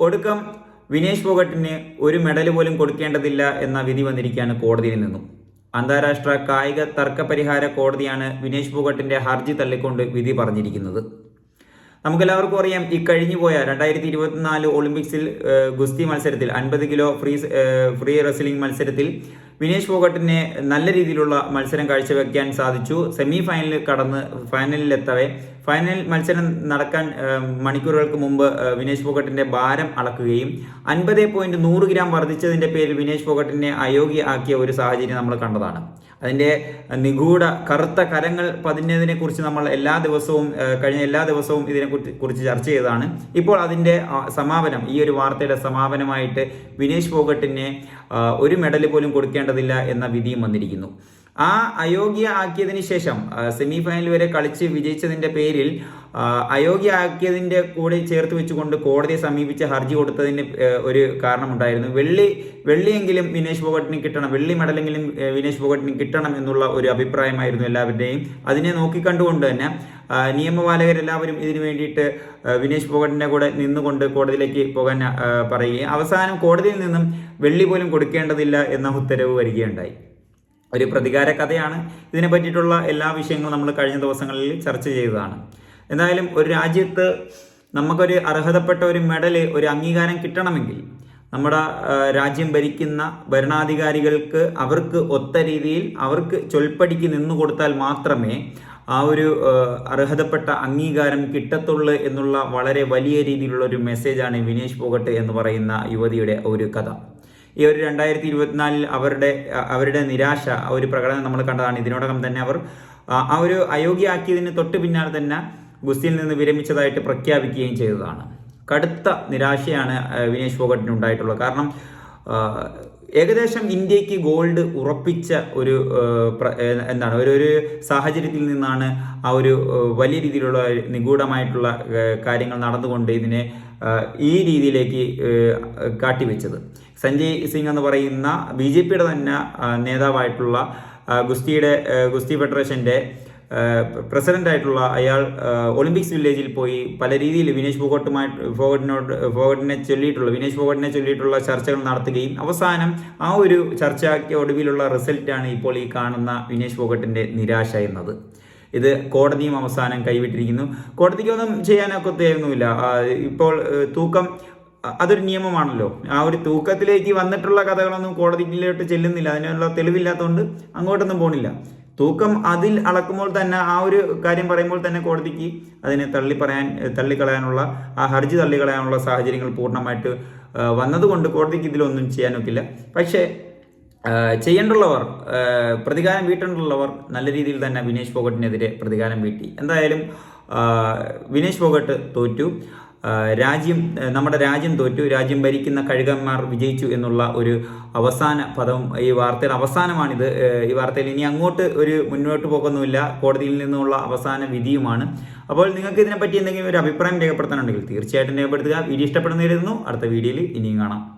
ഒടുക്കം വിനേഷ് ഫോഗട്ടിന് ഒരു മെഡൽ പോലും കൊടുക്കേണ്ടതില്ല എന്ന വിധി വന്നിരിക്കുകയാണ് കോടതിയിൽ നിന്നും. അന്താരാഷ്ട്ര കായിക തർക്ക പരിഹാര കോടതിയാണ് വിനേഷ് ഫോഗട്ടിന്റെ ഹർജി തള്ളിക്കൊണ്ട് വിധി പറഞ്ഞിരിക്കുന്നത്. നമുക്കെല്ലാവർക്കും അറിയാം ഈ കഴിഞ്ഞു പോയ രണ്ടായിരത്തി ഇരുപത്തിനാല് ഒളിമ്പിക്സിൽ ഗുസ്തി മത്സരത്തിൽ അൻപത് കിലോ ഫ്രീ ഫ്രീ റെസ്ലിംഗ് മത്സരത്തിൽ വിനേഷ് ഫോഗട്ടിനെ നല്ല രീതിയിലുള്ള മത്സരം കാഴ്ചവെക്കാൻ സാധിച്ചു. സെമി ഫൈനലിൽ കടന്ന് ഫൈനലിലെത്തവേ ഫൈനൽ മത്സരം നടക്കാൻ മണിക്കൂറുകൾക്ക് മുമ്പ് വിനേഷ് ഫോഗട്ടിന്റെ ഭാരം അളക്കുകയും അൻപത് പോയിന്റ് നൂറ് ഗ്രാം വർദ്ധിച്ചതിന്റെ പേരിൽ വിനേഷ് ഫോഗട്ടിനെ അയോഗ്യ ആക്കിയ ഒരു സാഹചര്യം നമ്മൾ കണ്ടതാണ്. അതിന്റെ നിഗൂഢ കറുത്ത കരങ്ങൾ പതിഞ്ഞതിനെ കുറിച്ച് നമ്മൾ എല്ലാ ദിവസവും കഴിഞ്ഞ എല്ലാ ദിവസവും ഇതിനെ കുറിച്ച് ചർച്ച ചെയ്തതാണ്. ഇപ്പോൾ അതിന്റെ സമാപനം ഈ ഒരു വാർത്തയുടെ സമാപനമായിട്ട് വിനേഷ് ഫോഗട്ടിനെ ഒരു മെഡൽ പോലും കൊടുക്കേണ്ടതില്ല എന്ന വിധിയും വന്നിരിക്കുന്നു. ആ അയോഗ്യ ആക്കിയതിന് ശേഷം സെമി ഫൈനൽ വരെ കളിച്ച് വിജയിച്ചതിന്റെ പേരിൽ അയോഗ്യ ആക്കിയതിന്റെ കൂടെ ചേർത്ത് വെച്ചുകൊണ്ട് കോടതിയെ സമീപിച്ച് ഹർജി കൊടുത്തതിന് ഒരു കാരണമുണ്ടായിരുന്നു. വെള്ളി വെള്ളിയെങ്കിലും വിനേഷ് ഫോഗട്ടിന് കിട്ടണം വെള്ളി മെഡലെങ്കിലും വിനേഷ് ഫോഗട്ടിന് കിട്ടണം എന്നുള്ള ഒരു അഭിപ്രായമായിരുന്നു എല്ലാവരുടെയും. അതിനെ നോക്കിക്കണ്ടുകൊണ്ട് തന്നെ നിയമപാലകരെല്ലാവരും ഇതിനു വേണ്ടിയിട്ട് വിനേഷ് ഫോഗട്ടിന്റെ കൂടെ നിന്നുകൊണ്ട് കോടതിയിലേക്ക് പോകാൻ പറയുകയും അവസാനം കോടതിയിൽ നിന്നും വെള്ളി പോലും കൊടുക്കേണ്ടതില്ല എന്ന ഉത്തരവ് വരികയുണ്ടായി. ഒരു പ്രതികാര കഥയാണ്. ഇതിനെ പറ്റിയിട്ടുള്ള എല്ലാ വിഷയങ്ങളും നമ്മൾ കഴിഞ്ഞ ദിവസങ്ങളിൽ ചർച്ച ചെയ്തതാണ്. എന്തായാലും ഒരു രാജ്യത്ത് നമുക്കൊരു അർഹതപ്പെട്ട ഒരു മെഡൽ ഒരു അംഗീകാരം കിട്ടണമെങ്കിൽ നമ്മുടെ രാജ്യം ഭരിക്കുന്ന ഭരണാധികാരികൾക്ക് അവർക്ക് ഒത്ത രീതിയിൽ അവർക്ക് ചൊൽപ്പടിക്ക് നിന്നു കൊടുത്താൽ മാത്രമേ ആ ഒരു അർഹതപ്പെട്ട അംഗീകാരം കിട്ടത്തുള്ളൂ എന്നുള്ള വളരെ വലിയ രീതിയിലുള്ള ഒരു മെസ്സേജാണ് വിനേഷ് പോകട്ട് എന്ന് പറയുന്ന യുവതിയുടെ ഒരു കഥ. ഈ ഒരു രണ്ടായിരത്തി ഇരുപത്തിനാലിൽ അവരുടെ അവരുടെ നിരാശ ഒരു പ്രകടനം നമ്മൾ കണ്ടതാണ്. ഇതിനോടകം തന്നെ അവർ ആ ഒരു അയോഗ്യയാക്കിയതിന് തൊട്ട് പിന്നാലെ തന്നെ ഗുസ്തിയിൽ നിന്ന് വിരമിച്ചതായിട്ട് പ്രഖ്യാപിക്കുകയും ചെയ്തതാണ്. കടുത്ത നിരാശയാണ് വിനേഷ് ഫോഗട്ടിന് ഉണ്ടായിട്ടുള്ളത്. കാരണം ഏകദേശം ഇന്ത്യയ്ക്ക് ഗോൾഡ് ഉറപ്പിച്ച ഒരു എന്താണ് ഒരു ഒരു സാഹചര്യത്തിൽ നിന്നാണ് ആ ഒരു വലിയ രീതിയിലുള്ള നിഗൂഢമായിട്ടുള്ള കാര്യങ്ങൾ നടന്നുകൊണ്ട് ഇതിനെ ഈ രീതിയിലേക്ക് കാട്ടിവെച്ചത്. സഞ്ജയ് സിംഗ് എന്ന് പറയുന്ന ബി ജെ പിയുടെ തന്നെ നേതാവായിട്ടുള്ള ഗുസ്തിയുടെ ഗുസ്തി ഫെഡറേഷന്റെ പ്രസിഡന്റ് ആയിട്ടുള്ള അയാൾ ഒളിമ്പിക്സ് വില്ലേജിൽ പോയി പല രീതിയിൽ വിനേഷ് ഫോഗട്ടുമായി ഫോഗട്ടിനോട് ഫോഗട്ടിനെ ചൊല്ലിയിട്ടുള്ള വിനേഷ് ഫോഗട്ടിനെ ചൊല്ലിയിട്ടുള്ള ചർച്ചകൾ നടത്തുകയും അവസാനം ആ ഒരു ചർച്ചയ്ക്ക് ഒടുവിലുള്ള റിസൾട്ടാണ് ഇപ്പോൾ ഈ കാണുന്ന വിനേഷ് ഫോഗട്ടിന്റെ നിരാശ എന്നത്. ഇത് കോടതിയും അവസാനം കൈവിട്ടിരിക്കുന്നു. കോടതിക്കൊന്നും ചെയ്യാനൊക്കത്തൊന്നുമില്ല ആ, ഇപ്പോൾ തൂക്കം അതൊരു നിയമമാണല്ലോ. ആ ഒരു തൂക്കത്തിലേക്ക് വന്നിട്ടുള്ള കഥകളൊന്നും കോടതിയിലോട്ട് ചെല്ലുന്നില്ല. അതിനുള്ള തെളിവില്ലാത്തതുകൊണ്ട് അങ്ങോട്ടൊന്നും പോണില്ല. തൂക്കം അതിൽ അളക്കുമ്പോൾ തന്നെ ആ ഒരു കാര്യം പറയുമ്പോൾ തന്നെ കോടതിക്ക് അതിനെ തള്ളി പറയാൻ തള്ളിക്കളയാനുള്ള ആ ഹർജി തള്ളിക്കളയാനുള്ള സാഹചര്യങ്ങൾ പൂർണമായിട്ട് വന്നതുകൊണ്ട് കോടതിക്ക് ഇതിലൊന്നും ചെയ്യാനൊക്കില്ല. പക്ഷേ ചെയ്യേണ്ടുള്ളവർ പ്രതികാരം വീട്ടേണ്ടുള്ളവർ നല്ല രീതിയിൽ തന്നെ വിനേഷ് ഫോഗട്ടിനെതിരെ പ്രതികാരം വീട്ടി. എന്തായാലും വിനേഷ് ഫോഗട്ട് തോറ്റു. രാജ്യം നമ്മുടെ രാജ്യം തോറ്റു രാജ്യം ഭരിക്കുന്ന കഴുകന്മാർ വിജയിച്ചു എന്നുള്ള ഒരു അവസാന പദം ഈ വാർത്തയുടെ അവസാനമാണിത്. ഈ വാർത്തയിൽ ഇനി അങ്ങോട്ട് ഒരു മുന്നോട്ട് പോക്കൊന്നുമില്ല. കോടതിയിൽ നിന്നുള്ള അവസാന വിധിയുമാണ്. അപ്പോൾ നിങ്ങൾക്ക് ഇതിനെപ്പറ്റി എന്തെങ്കിലും ഒരു അഭിപ്രായം രേഖപ്പെടുത്താനുണ്ടെങ്കിൽ തീർച്ചയായിട്ടും രേഖപ്പെടുത്തുക. വീഡിയോ ഇഷ്ടപ്പെടുന്നതായിരുന്നു അടുത്ത വീഡിയോയിൽ ഇനിയും കാണാം.